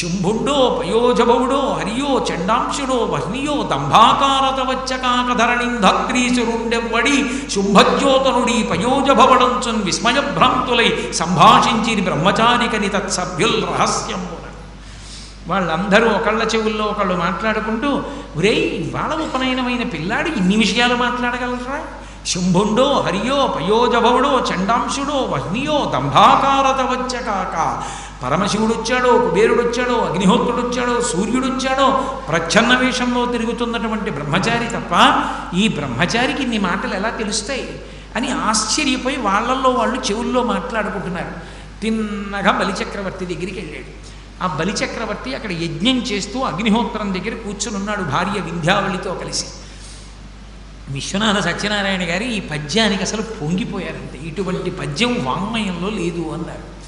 శుంభుండో పయోజభవుడో హరియో చండాంశుడో వహ్నియో దంభాకారతవచ్చకాకధరణింధక్రీసురుండెవ్వడి శుంభజ్యోతనుడి పయోజభవడంచున్ విస్మయభ్రాంతులై సంభాషించిరి బ్రహ్మచారికని తత్సభ్యుల్ రహస్యం వాళ్ళందరూ ఒకళ్ళ చెవుల్లో ఒకళ్ళు మాట్లాడుకుంటూ ఒరే ఇవాళ ఉపనయనమైన పిల్లాడు ఇన్ని విషయాలు మాట్లాడగలరా? శుంభుండో హరియో పయోజభవుడో చండాంశుడో వహ్నియో దంభాకారత వచ్చకాక పరమశివుడు వచ్చాడో కుబేరుడు వచ్చాడో అగ్నిహోత్రుడు వచ్చాడో సూర్యుడు వచ్చాడో ప్రచ్ఛన్న వేషంలో తిరుగుతున్నటువంటి బ్రహ్మచారి తప్ప ఈ బ్రహ్మచారికి ఇన్ని మాటలు ఎలా తెలుస్తాయి? అని ఆశ్చర్యపోయి వాళ్ళల్లో వాళ్ళు చెవుల్లో మాట్లాడుకుంటున్నారు. తిన్నగా బలిచక్రవర్తి దగ్గరికి వెళ్ళాడు ఆ బలిచక్రవర్తి అక్కడ యజ్ఞం చేస్తూ అగ్నిహోత్రం దగ్గర కూర్చునున్నాడు భార్య వింధ్యావళితో కలిసి. విశ్వనాథ సత్యనారాయణ గారి ఈ పద్యానికి అసలు పొంగిపోయారంతే. ఇటువంటి పద్యం వాంగ్మయంలో లేదు అన్నారు.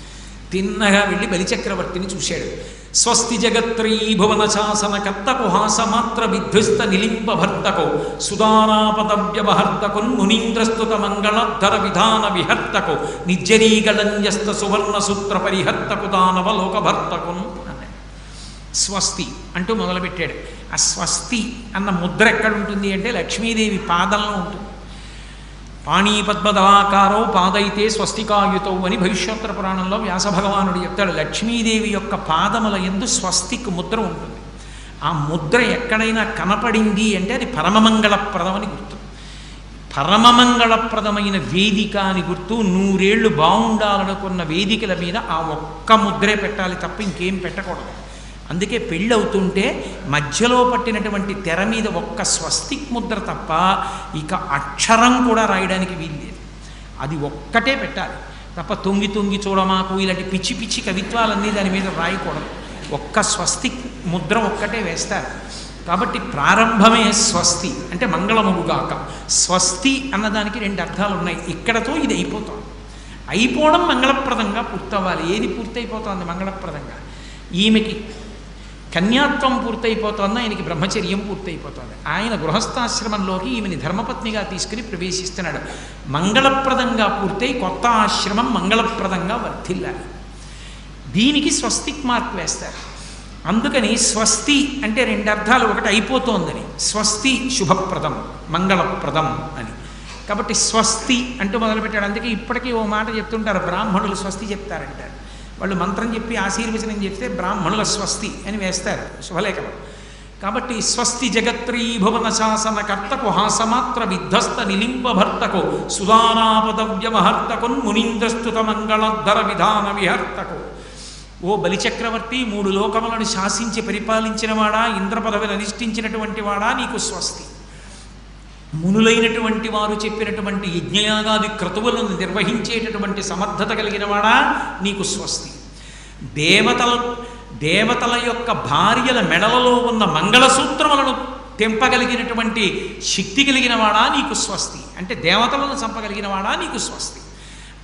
తిన్నగా వెళ్ళి బలిచక్రవర్తిని చూశాడు. స్వస్తి జగత్రీ భువన శాసన కర్తకు హాసమాత్ర విధ్వస్త నిలింప భర్తకు సుదానాపద వ్యవహర్తకున్ మునీంద్రస్తుత మంగళధర విధాన విహర్తకు నిర్జరీగళంజస్త సువర్ణ సూత్ర పరిహర్తకు దానవ లోకభర్తకున్ స్వస్తి అంటూ మొదలుపెట్టాడు. ఆ స్వస్తి అన్న ముద్ర ఎక్కడ ఉంటుంది అంటే లక్ష్మీదేవి పాదంలో ఉంటుంది. పాణీపద్మదలాకారో పాదైతే స్వస్తికాయుతో అని భవిష్యోత్తర పురాణంలో వ్యాస భగవానుడు చెప్తాడు. లక్ష్మీదేవి యొక్క పాదముల ఎందు స్వస్తిక్ ముద్ర ఉంటుంది. ఆ ముద్ర ఎక్కడైనా కనపడింది అంటే అది పరమమంగళప్రదం అని గుర్తు. పరమమంగళప్రదమైన వేదిక అని గుర్తు. నూరేళ్ళు బాగుండాలనుకున్న వేదికల మీద ఆ ఒక్క ముద్రే పెట్టాలి తప్ప ఇంకేం పెట్టకూడదు. అందుకే పెళ్ళి అవుతుంటే మధ్యలో పట్టినటువంటి తెర మీద ఒక్క స్వస్తిక్ ముద్ర తప్ప ఇక అక్షరం కూడా రాయడానికి వీల్లేదు అది ఒక్కటే పెట్టాలి. తప్ప తొంగి తొంగి చూడమాకు ఇలాంటి పిచ్చి పిచ్చి కవిత్వాలన్నీ దాని మీద రాయకూడదు. ఒక్క స్వస్తిక్ ముద్ర ఒక్కటే వేస్తారు. కాబట్టి ప్రారంభమే స్వస్తి అంటే మంగళముగుగాక స్వస్తి అన్నదానికి రెండు అర్థాలు ఉన్నాయి. ఇక్కడతో ఇది అయిపోతుంది అయిపోవడం మంగళప్రదంగా పూర్తవ్వాలి. ఏది పూర్తయిపోతుంది మంగళప్రదంగా? ఈమెకి కన్యాత్వం పూర్తయిపోతోంది? ఆయనకి బ్రహ్మచర్యం పూర్తయిపోతుంది. ఆయన గృహస్థాశ్రమంలోకి ఈమెని ధర్మపత్నిగా తీసుకుని ప్రవేశిస్తున్నాడు. మంగళప్రదంగా పూర్తయి కొత్త ఆశ్రమం మంగళప్రదంగా వర్ధిల్లాలి. దీనికి స్వస్తిక్ మార్క్ వేస్తారు. అందుకని స్వస్తి అంటే రెండు అర్థాలు ఒకటి అయిపోతోందని. స్వస్తి శుభప్రదం మంగళప్రదం అని. కాబట్టి స్వస్తి అంటూ మొదలుపెట్టాడు. అందుకే ఇప్పటికీ ఓ మాట చెప్తుంటారు. బ్రాహ్మణులు స్వస్తి చెప్తారంటారు. వాళ్ళు మంత్రం చెప్పి ఆశీర్వచనం చెప్తే బ్రాహ్మణుల స్వస్తి అని వేస్తారు. శుభలేఖనం. కాబట్టి స్వస్తి జగత్రీ భువన శాసన కర్తకు హాసమాత్ర విధ్వస్త నిలింపభర్తకు సుదానాపద వ్యవహర్తకున్ మునీంద్రస్తుత మంగళధర విధాన విహర్తకు. ఓ బలిచక్రవర్తి మూడు లోకములను శాసించి పరిపాలించినవాడా ఇంద్రపదవిని పదవిని వాడా నీకు స్వస్తి. మునులైనటువంటి వారు చెప్పినటువంటి యజ్ఞయాగాది క్రతువులను నిర్వహించేటటువంటి సమర్థత కలిగిన వాడా నీకు స్వస్తి. దేవతల దేవతల యొక్క భార్యల మెడలలో ఉన్న మంగళసూత్రములను తెంపగలిగినటువంటి శక్తి కలిగిన వాడా నీకు స్వస్తి. అంటే దేవతలను చంపగలిగిన వాడా నీకు స్వస్తి.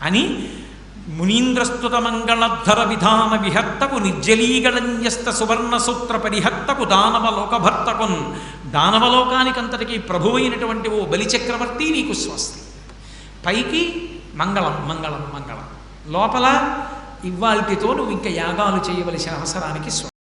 అని మునీంద్రస్తుతమంగళధర విధాన విహర్తకు నిర్జలీగళన్యస్త సువర్ణసూత్ర పరిహర్తకు దానవ లోకభర్తకున్ ప్రభువైనటువంటి ఓ బలిచక్రవర్తి నీకు స్వస్తి పైకి మంగళం మంగళం మంగళం లోపల ఇవాల్టితో నువ్వు ఇంకా యాగాలు చేయవలసిన అవసరానికి స్వస్తి